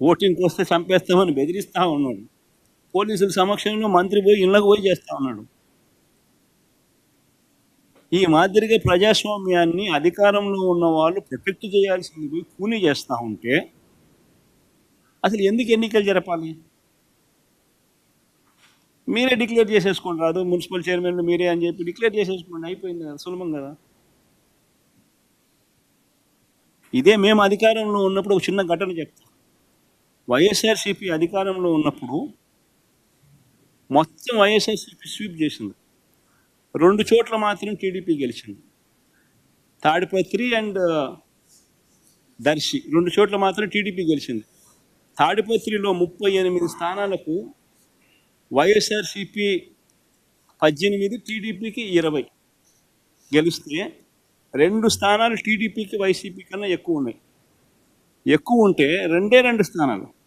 ఓటింగ్కి వస్తే చంపేస్తామని బెదిరిస్తూ ఉన్నాడు. పోలీసుల సమక్షంలో మంత్రి పోయి ఇళ్ళకు పోయి చేస్తూ ఉన్నాడు. ఈ మాదిరిగా ప్రజాస్వామ్యాన్ని అధికారంలో ఉన్న వాళ్ళు ప్రొటెక్ట్ చేయాల్సింది పోయి కూనీ చేస్తూ ఉంటే అసలు ఎందుకు ఎన్నికలు జరపాలి? మీరే డిక్లేర్ చేసేసుకోండి రాదు. మున్సిపల్ చైర్మన్ మీరే అని చెప్పి డిక్లేర్ చేసేసుకోండి. అయిపోయింది కదా సులభం కదా. ఇదే మేము అధికారంలో ఉన్నప్పుడు ఒక చిన్న ఘటన చెప్తాం. వైఎస్ఆర్సీపీ అధికారంలో ఉన్నప్పుడు మొత్తం వైఎస్ఆర్సీపీ స్వీప్ చేసింది. రెండు చోట్ల మాత్రం టీడీపీ గెలిచింది. తాడిపత్రి అండ్ దర్శి రెండు చోట్ల మాత్రం టీడీపీ గెలిచింది. తాడిపత్రిలో ముప్పై ఎనిమిది స్థానాలకు వైఎస్ఆర్సీపీ పద్దెనిమిది టీడీపీకి ఇరవై. గెలిస్తే రెండు స్థానాలు టీడీపీకి వైసీపీ కన్నా ఎక్కువ ఉన్నాయి. ఎక్కువ ఉంటే రెండే రెండు స్థానాలు.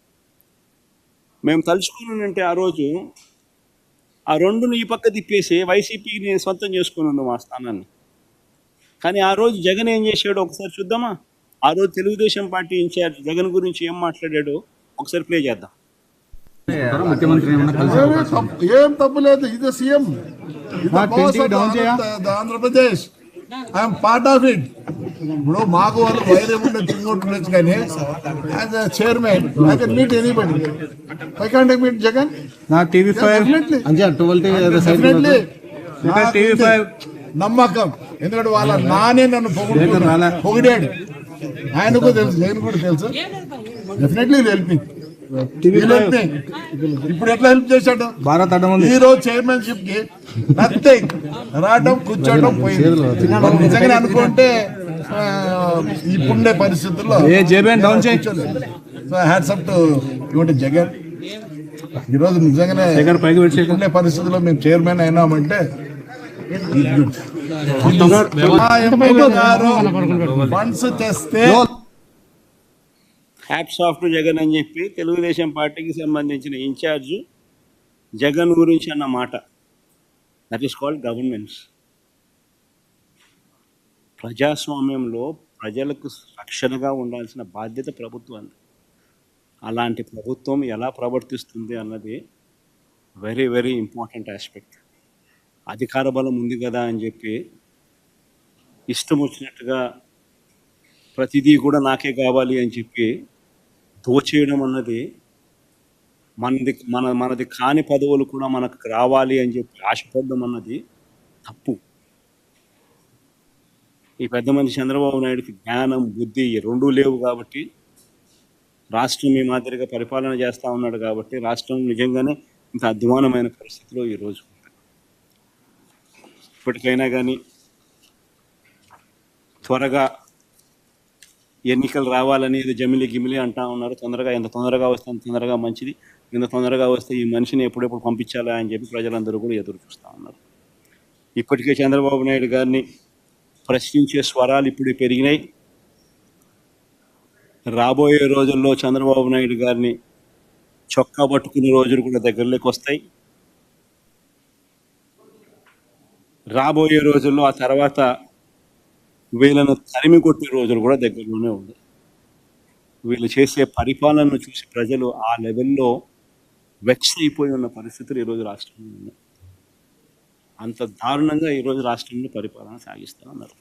మేము తలుచుకుని ఉంటే ఆ రోజు ఆ రెండును ఈ పక్క తిప్పేసి వైసీపీని సొంతం చేసుకుని ఉన్నాం ఆ స్థానాన్ని. కానీ ఆ రోజు జగన్ ఏం చేశాడో? ఒకసారి చూద్దామా? ఆ రోజు తెలుగుదేశం పార్టీ ఇన్ఛార్జ్ జగన్ గురించి ఏం మాట్లాడాడో ఒకసారి ప్లే చేద్దాం. ఏం తప్పు లేదు. ఇది సీఎం. ఇది ఆ, boss 20 off down చేయా? Andhra- Andhra Pradesh. I'm part of it. ఇప్పుడు మాకు వాళ్ళు వైరం ఉండే తింగొట్టు ఉండొచ్చు కానీ as chairman I can meet anybody I can't meet Jagan నా టీవీ ఫైవ్. అంజా ట్వెల్వ్ డెఫినెట్లీ టీవీ ఫైవ్. నమ్మకం. ఎందుకంటే వాళ్ళ నానే నన్ను. రాలే. పొగిడాడు. ఆయనకు తెలుసు నేను కూడా తెలుసు. డెఫినెట్లీ హెల్ప్ ఇప్పుడు ఎట్లా హెల్ప్ చేశాడు? భారత్ అడ్డం ఉంది. ఈ రోజు చైర్మన్షిప్కి నథింగ్ రావడం కూర్చోవడం పోయింది. నిజంగా అనుకుంటే ఇప్పుడుండే పరిస్థితుల్లో సో హ్యాట్స్ అప్ టు ఇవ్వండి జగన్. ఈరోజు నిజంగానే ఇప్పుడుండే పరిస్థితుల్లో మేము చైర్మన్ అయినామంటే ఫండ్స్ తెస్తే హ్యాట్స్ ఆఫ్ టు జగన్ అని చెప్పి తెలుగుదేశం పార్టీకి సంబంధించిన ఇన్ఛార్జ్ జగన్ గురించి అన్న మాట. దట్ ఈస్ కాల్డ్ గవర్నెన్స్ ప్రజాస్వామ్యంలో ప్రజలకు రక్షణగా ఉండాల్సిన బాధ్యత ప్రభుత్వాన్ని అలాంటి ప్రభుత్వం ఎలా ప్రవర్తిస్తుంది అన్నది వెరీ వెరీ ఇంపార్టెంట్ ఆస్పెక్ట్ అధికార బలం ఉంది కదా అని చెప్పి ఇష్టం వచ్చినట్టుగా ప్రతిదీ కూడా నాకే కావాలి అని చెప్పి దోచేయడం అన్నది మనది మన మనది కాని పదవులు కూడా మనకు రావాలి అని చెప్పి ఆశపడడం అన్నది తప్పు. ఈ పెద్ద మనిషి చంద్రబాబు నాయుడుకి జ్ఞానం బుద్ధి ఈ రెండూ లేవు కాబట్టి రాష్ట్రం ఈ మాదిరిగా పరిపాలన చేస్తూ ఉన్నాడు కాబట్టి రాష్ట్రం నిజంగానే ఇంత అధ్వానమైన పరిస్థితిలో ఈరోజు ఇప్పటికైనా కానీ త్వరగా ఎన్నికలు రావాలనేది జమిలి గిమిలి అంటా ఉన్నారు. తొందరగా ఎంత తొందరగా వస్తే అంత తొందరగా మంచిది. ఇంత తొందరగా వస్తే ఈ మనిషిని ఎప్పుడెప్పుడు పంపించాలా అని చెప్పి ప్రజలందరూ కూడా ఎదురు చూస్తూ ఉన్నారు. ఇప్పటికే చంద్రబాబు నాయుడు గారిని ప్రశ్నించే స్వరాలు ఇప్పుడు పెరిగినాయి. రాబోయే రోజుల్లో చంద్రబాబు నాయుడు గారిని చొక్కా పట్టుకునే రోజులు కూడా దగ్గరలోకి వస్తాయి. రాబోయే రోజుల్లో ఆ తర్వాత వీళ్ళను తరిమి కొట్టే రోజులు కూడా దగ్గరలోనే ఉంది. వీళ్ళు చేసే పరిపాలనను చూసి ప్రజలు ఆ లెవెల్లో వెక్స్ అయిపోయి ఉన్న పరిస్థితులు ఈరోజు రాష్ట్రంలో ఉన్నాయి. అంత దారుణంగా ఈరోజు రాష్ట్రంలో పరిపాలన సాగిస్తూ ఉన్నారు.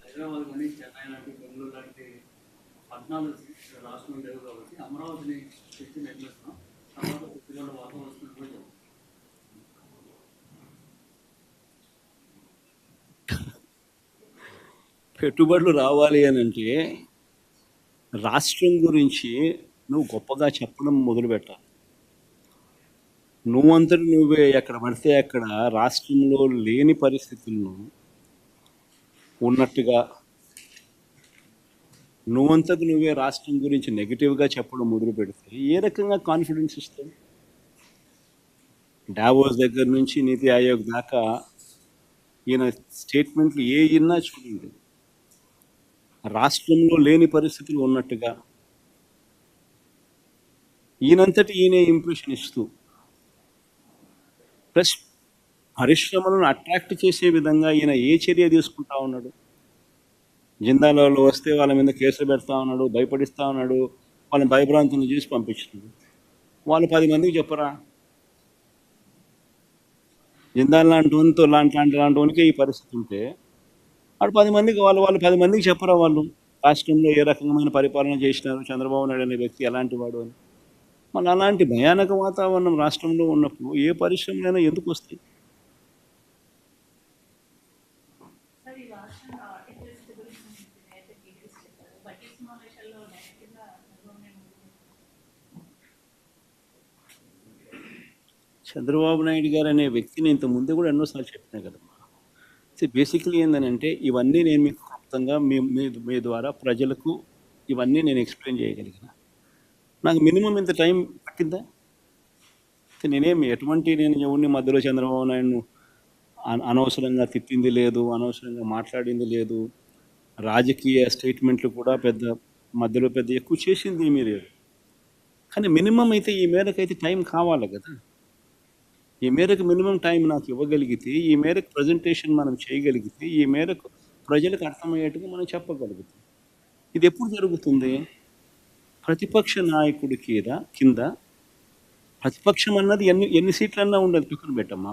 హైదరాబాద్ కానీ చెన్నై లాంటి బెంగళూరు లాంటి లేవు కాబట్టి అమరావతిని తెచ్చి నిర్మిస్తున్నాం తర్వాత పెట్టుబడుల వాతావరణం వస్తుందని కూడా చెప్తాం. పెట్టుబడులు రావాలి అని అంటే రాష్ట్రం గురించి నువ్వు గొప్పగా చెప్పడం మొదలుపెట్టాలి నువ్వంతటి నువ్వే ఎక్కడ పడితే అక్కడ రాష్ట్రంలో లేని పరిస్థితులను ఉన్నట్టుగా నువ్వంతకు నువ్వే రాష్ట్రం గురించి నెగిటివ్గా చెప్పడం మొదలు పెడితే ఏ రకంగా కాన్ఫిడెన్స్ ఇస్తావు డావోస్ దగ్గర నుంచి నీతి ఆయోగ్ దాకా ఈయన స్టేట్మెంట్లు ఏ ఇన్నా చూడండి. రాష్ట్రంలో లేని పరిస్థితులు ఉన్నట్టుగా ఈయనంతటి ఈయనే ఇంప్రెషన్ ఇస్తూ ప్లస్ పరిశ్రమలను అట్రాక్ట్ చేసే విధంగా ఈయన ఏ చర్య తీసుకుంటా ఉన్నాడు? జిందాలో వస్తే వాళ్ళ మీద కేసులు పెడతా ఉన్నాడు భయపడిస్తా ఉన్నాడు వాళ్ళని భయభ్రాంతులు చేసి పంపించినాడు వాళ్ళు పది మందికి చెప్పరా? జిందాల్ లాంటి వంతో లాంటి లాంటి లాంటి వానికి ఈ పరిస్థితి ఉంటే వాడు పది మందికి వాళ్ళు వాళ్ళు పది మందికి చెప్పరా వాళ్ళు? రాష్ట్రంలో ఏ రకమైన పరిపాలన చేసినారు చంద్రబాబు నాయుడు అనే వ్యక్తి ఎలాంటి వాడు అని? మళ్ళీ అలాంటి భయానక వాతావరణం రాష్ట్రంలో ఉన్నప్పుడు ఏ పరిశ్రమలైనా ఎందుకు వస్తాయి? చంద్రబాబు నాయుడు గారు అనే వ్యక్తిని ఇంత ముందు కూడా ఎన్నోసార్లు చెప్పినా కదమ్మా సో బేసిక్లీ ఏంటంటే ఇవన్నీ నేను మీకు క్లుప్తంగా మీ మీ మీ ద్వారా ప్రజలకు ఇవన్నీ నేను ఎక్స్ప్లెయిన్ చేయగలిగిన. నాకు మినిమం ఇంత టైం పట్టిందా అయితే నేనేమి ఎటువంటి నేను ఎవరిని మధ్యలో చంద్రబాబు నాయుడు అన- అనవసరంగా తిట్టింది లేదు అనవసరంగా మాట్లాడింది లేదు రాజకీయ స్టేట్మెంట్లు కూడా పెద్ద మధ్యలో పెద్ద ఎక్కువ చేసింది ఏమీ లేదు. కానీ మినిమం అయితే ఈ మేరకు అయితే టైం కావాలి కదా. ఈ మేరకు మినిమం టైం నాకు ఇవ్వగలిగితే ఈ మేరకు ప్రజెంటేషన్ మనం చేయగలిగితే ఈ మేరకు ప్రజలకు అర్థమయ్యేట్టుగా మనం చెప్పగలుగుతాం. ఇది ఎప్పుడు జరుగుతుంది? ప్రతిపక్ష నాయకుడి కింద కింద ప్రతిపక్షం అన్నది ఎన్ని ఎన్ని సీట్లన్నా ఉండదు పక్కన పెట్టమ్మా.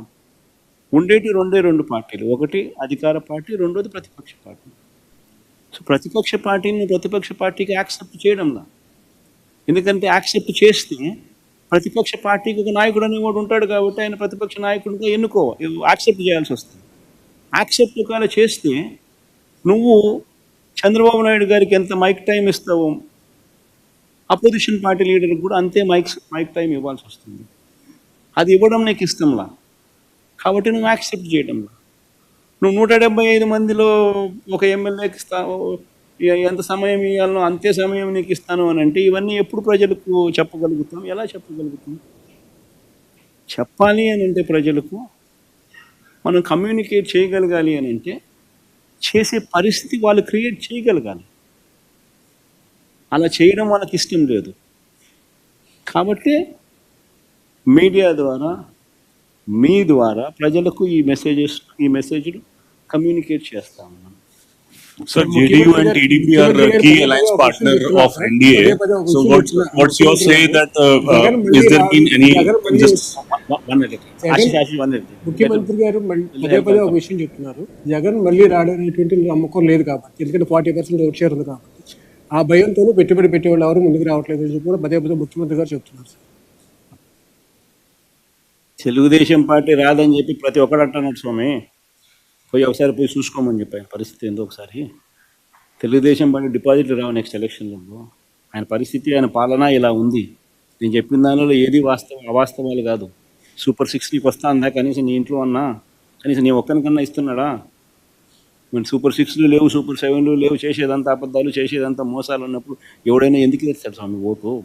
ఉండేటి రెండే రెండు పార్టీలు ఒకటి అధికార పార్టీ రెండోది ప్రతిపక్ష పార్టీ. సో ప్రతిపక్ష పార్టీని ప్రతిపక్ష పార్టీకి యాక్సెప్ట్ చేయడంలా. ఎందుకంటే యాక్సెప్ట్ చేస్తే ప్రతిపక్ష పార్టీకి ఒక నాయకుడు అనేవాడు ఉంటాడు కాబట్టి ఆయన ప్రతిపక్ష నాయకుడిగా ఎన్నుకో యాక్సెప్ట్ చేయాల్సి వస్తుంది. యాక్సెప్ట్ ఒకవేళ చేస్తే నువ్వు చంద్రబాబు నాయుడు గారికి ఎంత మైక్ టైం ఇస్తావో అపోజిషన్ పార్టీ లీడర్కి కూడా అంతే మైక్ మైక్ టైం ఇవ్వాల్సి వస్తుంది. అది ఇవ్వడం నీకు ఇష్టంలా? కాబట్టి నువ్వు యాక్సెప్ట్ చేయడంలా? నువ్వు నూట డెబ్బై ఐదు మందిలో ఒక ఎమ్మెల్యేకి ఇస్తావు ఎంత సమయం ఇవ్వాలనో అంతే సమయం నీకు ఇస్తాను అని అంటే ఇవన్నీ ఎప్పుడు ప్రజలకు చెప్పగలుగుతాం? ఎలా చెప్పగలుగుతాం? చెప్పాలి అని అంటే ప్రజలకు మనం కమ్యూనికేట్ చేయగలగాలి అని అంటే చేసే పరిస్థితి వాళ్ళు క్రియేట్ చేయగలగాలి. అలా చేయడం వాళ్ళకి ఇష్టం లేదు. కాబట్టి మీడియా ద్వారా మీ ద్వారా ప్రజలకు ఈ మెసేజెస్ ఈ మెసేజ్లు కమ్యూనికేట్ చేస్తాము మనం Sir, JDU and TDP are uh, key alliance partner of NDA. So what's, what's your say that, uh, uh, is there been any, just, ముఖ్యమంత్రి గారు పదే పదే ఒక విషయం చెప్తున్నారు. జగన్ మళ్ళీ రాడనేటువంటి నమ్మకం లేదు కాబట్టి. ఎందుకంటే ఫార్టీ పర్సెంట్ ఓట్ షేర్ ఉంది కాబట్టి. ఆ భయంతోనే పెట్టుబడి పెట్టేవాళ్ళు ఎవరు ముందుకు రావట్లేదు అని చెప్పి కూడా పదే పదే ముఖ్యమంత్రి గారు చెప్తున్నారు సార్ తెలుగుదేశం పార్టీ రాదని చెప్పి ప్రతి ఒక్కడు అంటున్నాడు స్వామి. పోయి ఒకసారి పోయి చూసుకోమని చెప్పాను. పరిస్థితి ఏందో ఒకసారి. తెలుగుదేశం పార్టీ డిపాజిట్లు రావు నెక్స్ట్ ఎలక్షన్లలో ఆయన పరిస్థితి ఆయన పాలన ఇలా ఉంది. నేను చెప్పిన దానిలో ఏది వాస్తవం అవాస్తవాలు కాదు. సూపర్ సిక్స్ వస్తా అందా కనీసం నీ ఇంట్లో అన్నా? కనీసం నీ ఒక్కరికన్నా ఇస్తున్నాడా? మేము సూపర్ సిక్స్లు లేవు సూపర్ సెవెన్లు లేవు. చేసేదంతా అబద్ధాలు చేసేదంతా మోసాలు ఉన్నప్పుడు ఎవడైనా ఎందుకు వేస్తాడు స్వామి? ఓటు.